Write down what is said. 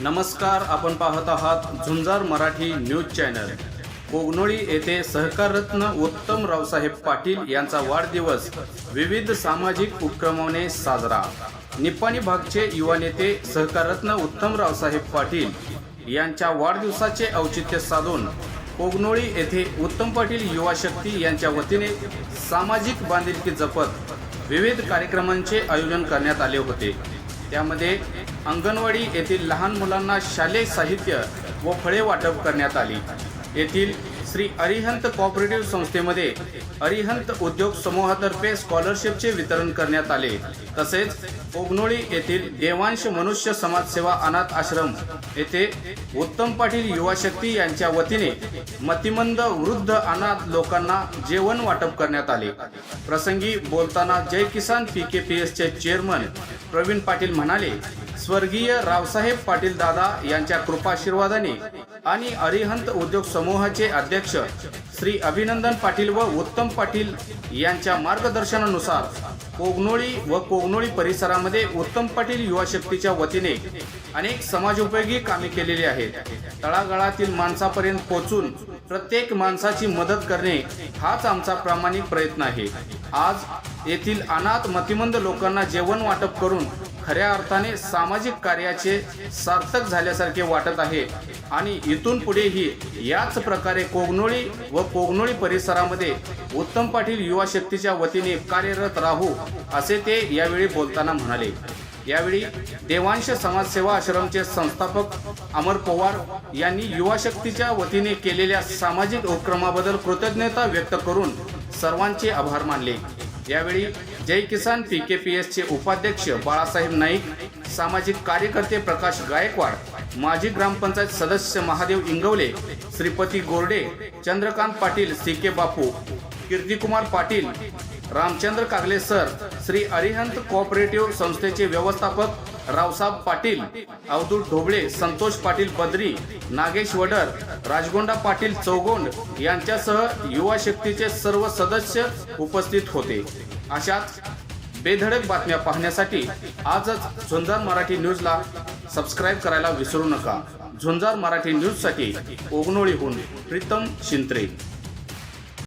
नमस्कार आपण पाहत आहात झुंजार मराठी न्यूज चॅनल. कोगनोळी येथे सहकाररत्न उत्तम रावसाहेब पाटील यांचा वाढदिवस. विविध सामाजिक उपक्रमाने साजरा. निप्पाणी भागचे युवा नेते सहकाररत्न उत्तम रावसाहेब पाटील यांच्या वाढदिवसाचे औचित्य साधून कोगनोळी येथे उत्तम पाटील युवा शक्ती यांच्या वतीने सामाजिक बांधिलकी जपत विविध कार्यक्रमांचे आयोजन करण्यात आले होते. त्यामध्ये अंगणवाडी येथील लहान मुलांना शालेय साहित्य व फळे वाटप करण्यात आली. येथील श्री अरिहंत कॉपरेटिव्ह संस्थेमध्ये अरिहंत उद्योग समूहातर्फे स्कॉलरशिपचे वितरण करण्यात आले. तसेच ओगनोळी येथील देवांश मनुष्य समाजसेवा अनाथ आश्रम येथे उत्तम पाटील युवा शक्ती यांच्या वतीने मतिमंद वृद्ध अनाथ लोकांना जेवण वाटप करण्यात आले. प्रसंगी बोलताना Jai Kisan P K P एसचे चेअरमन प्रवीण पाटील म्हणाले स्वर्गीय रावसाहेब पाटील दादा यांच्या कृपाशीर्वादाने आणि अरिहंत उद्योग समूहाचे अध्यक्ष श्री अभिनंदन पाटील व उत्तम पाटील यांच्या मार्गदर्शनानुसार कोगनोळी व कोगनोळी परिसरामध्ये उत्तम पाटील युवा शक्तीच्या वतीने अनेक समाजोपयोगी कामे केलेली आहेत. तळागाळातील माणसापर्यंत पोहोचून प्रत्येक माणसाची मदत करणे हाच आमचा प्रामाणिक प्रयत्न आहे. आज येथील अनाथ मतिमंद लोकांना जेवण वाटप करून खऱ्या अर्थाने सामाजिक कार्याचे सार्थक झाल्यासारखे वाटत आहे. आणि इथून पुढेही याच प्रकारे कोगनोळी व कोगनोळी परिसरामध्ये उत्तम पाटील युवा शक्तीच्या वतीने कार्यरत राहू असे ते यावेळी बोलताना म्हणाले. यावेळी देवांश समाजसेवा आश्रमचे संस्थापक अमर पवार यांनी युवा शक्तीच्या वतीने केलेल्या सामाजिक उपक्रमाबद्दल कृतज्ञता व्यक्त करून सर्वांचे आभार मानले. यावेळी जय किसान पी के पी एसचे उपाध्यक्ष बाळासाहेब नाईक सामाजिक कार्यकर्ते प्रकाश गायकवाड माजी ग्रामपंचायत सदस्य Mahadev Ingavale Shripati Gorde Chandrakant Patil C K Bapu Kirtikumar Patil Ramchandra Kagale sir Shri Arihant cooperative संस्थेचे व्यवस्थापक रावसाहेब पाटील अवधूत ढोबळे संतोष पाटील बद्री नागेश वडर राजगोंडा पाटील चौगोंड यांच्यासह युवा शक्तीचे सर्व सदस्य उपस्थित होते. अशाच बेधडक बातम्या पाहण्यासाठी आजच झुंजार मराठी न्यूजला सबस्क्राईब करायला विसरू नका. झुंजार मराठी न्यूजसाठी ओगनोळीहून प्रीतम शिंत्रे.